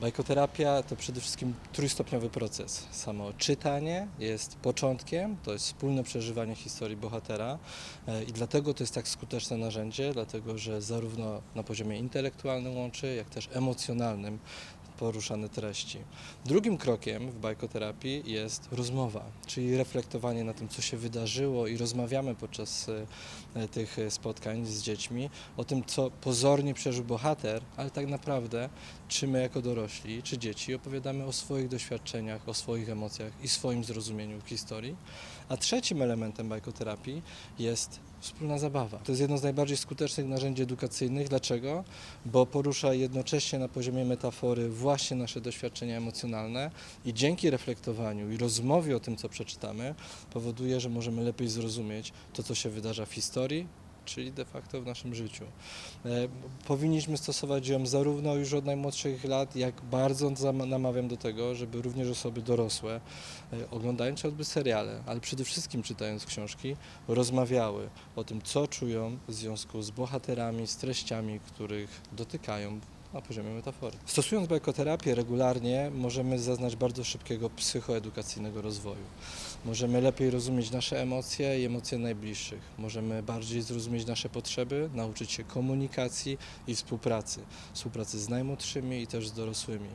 Bajkoterapia to przede wszystkim trójstopniowy proces. Samo czytanie jest początkiem, to jest wspólne przeżywanie historii bohatera e, i dlatego to jest tak skuteczne narzędzie, dlatego że zarówno na poziomie intelektualnym łączy, jak też emocjonalnym poruszane treści. Drugim krokiem w bajkoterapii jest rozmowa, czyli reflektowanie na tym, co się wydarzyło i rozmawiamy podczas e, tych spotkań z dziećmi o tym, co pozornie przeżył bohater, ale tak naprawdę czy my jako dorośli, czy dzieci opowiadamy o swoich doświadczeniach, o swoich emocjach i swoim zrozumieniu historii. A trzecim elementem bajkoterapii jest wspólna zabawa. To jest jedno z najbardziej skutecznych narzędzi edukacyjnych. Dlaczego? Bo porusza jednocześnie na poziomie metafory właśnie nasze doświadczenia emocjonalne i dzięki reflektowaniu i rozmowie o tym, co przeczytamy, powoduje, że możemy lepiej zrozumieć to, co się wydarza w historii, czyli de facto w naszym życiu. E, Powinniśmy stosować ją zarówno już od najmłodszych lat, jak bardzo namawiam do tego, żeby również osoby dorosłe, e, oglądając choćby seriale, ale przede wszystkim czytając książki, rozmawiały o tym, co czują w związku z bohaterami, z treściami, których dotykają na poziomie metafory. Stosując bajkoterapię regularnie, możemy zaznać bardzo szybkiego psychoedukacyjnego rozwoju. Możemy lepiej rozumieć nasze emocje i emocje najbliższych. Możemy bardziej zrozumieć nasze potrzeby, nauczyć się komunikacji i współpracy. Współpracy z najmłodszymi i też z dorosłymi.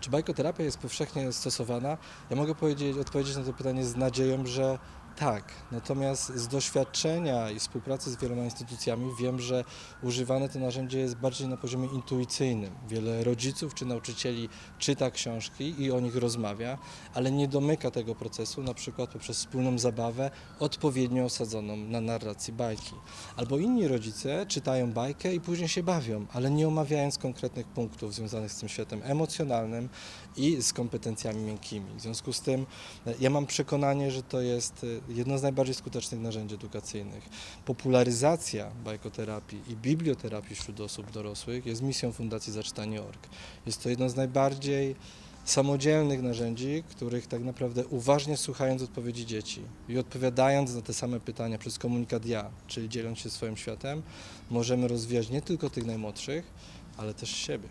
Czy bajkoterapia jest powszechnie stosowana? Ja mogę powiedzieć, odpowiedzieć na to pytanie z nadzieją, że tak. Natomiast z doświadczenia i współpracy z wieloma instytucjami wiem, że używane to narzędzie jest bardziej na poziomie intuicyjnym. Wiele rodziców czy nauczycieli czyta książki i o nich rozmawia, ale nie domyka tego procesu na przykład poprzez wspólną zabawę odpowiednio osadzoną na narracji bajki. Albo inni rodzice czytają bajkę i później się bawią, ale nie omawiając konkretnych punktów związanych z tym światem emocjonalnym i z kompetencjami miękkimi. W związku z tym e, ja mam przekonanie, że to jest e, jedno z najbardziej skutecznych narzędzi edukacyjnych. Popularyzacja bajkoterapii i biblioterapii wśród osób dorosłych jest misją Fundacji Zaczytanie.org. Jest to jedno z najbardziej samodzielnych narzędzi, których tak naprawdę uważnie słuchając odpowiedzi dzieci i odpowiadając na te same pytania przez komunikat ja, czyli dzieląc się swoim światem, możemy rozwijać nie tylko tych najmłodszych, ale też siebie.